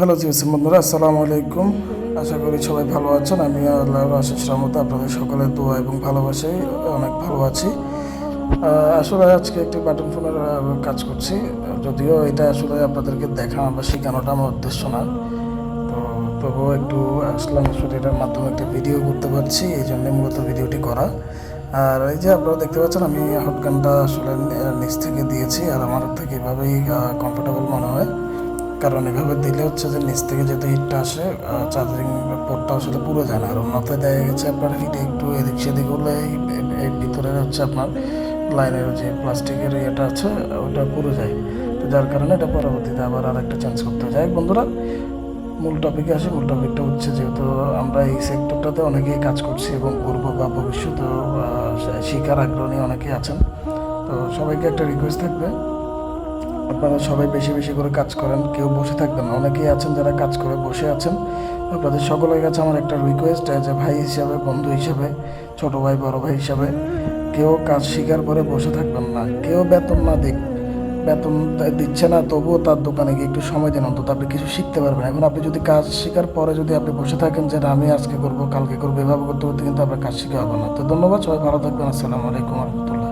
Hello GSM বন্ধুরা, আসসালামু আলাইকুম। আশা করি সবাই ভালো আছেন। আমি আল্লাহর আশিস রহমতে আপনাদের সকলের দোয়া এবং ভালোবাসাই অনেক ভালো আছি। আসলে আজকে একটি বাটন ফোনের কাজ করছি। যদিও এটা আসলে আপনাদেরকে দেখানো বা শেখানোটা আমার উদ্দেশ্য না। তো তবুও একটু আসলাম, আসলে এটার মাধ্যমে একটা ভিডিও করতে পারছি, এই জন্যে মূলত ভিডিওটি করা। আর এই যে আপনারা দেখতে পাচ্ছেন, আমি হটগানটা আসলে নিচ থেকে দিয়েছি, আর আমার থেকে এভাবেই কমফোর্টেবল মনে হয়। কারণ এভাবে দিলে হচ্ছে যে নিচ থেকে যেহেতু হিটটা আসে চার্জিং পোর্টটা আসলে পুরো যায় না। আর অন্যতে দেখা গেছে আপনার হিটে একটু এদিক সেদিক হলে এই ভিতরে হচ্ছে আপনার লাইনের যে প্লাস্টিকের ইয়েটা আছে ওটা পুরো যায়। তো যার কারণে এটা পরবর্তীতে আবার আর একটা চেঞ্জ করতে যায় বন্ধুরা, মূল টপিকে আসি। মূল টপিকটা হচ্ছে যেহেতু আমরা এই সেক্টরটাতে অনেকেই কাজ করছি এবং করব বা ভবিষ্যতেও শিকার আগ্রহী অনেকেই আছেন। তো সবাইকে একটা রিকোয়েস্ট থাকবে আপনারা সবাই বেশি বেশি করে কাজ করেন, কেউ বসে থাকবেন না। অনেকেই আছেন যারা কাজ করে বসে আছেন। আপনাদের সকলের কাছে আমার একটা রিকোয়েস্ট যে ভাই হিসাবে, বন্ধু হিসাবে, ছোট ভাই, বড় ভাই হিসাবে, কেউ কাজ স্বীকার করে বসে থাকবেন না। কেউ বেতন না দিক। বেতন দিচ্ছে না, তবুও তার দোকানে গিয়ে একটু সময় দিন, অন্তত আপনি কিছু শিখতে পারবেন। এখন আপনি যদি কাজ শেখার পরে যদি আপনি বসে থাকেন যে আমি আজকে করব, কালকে করব, এভাবে করতে করতে কিন্তু আপনার কাজ শিখে হবে না। তো ধন্যবাদ, সবাই ভালো থাকবেন। আসসালামু আলাইকুম রহমতুল্লাহ।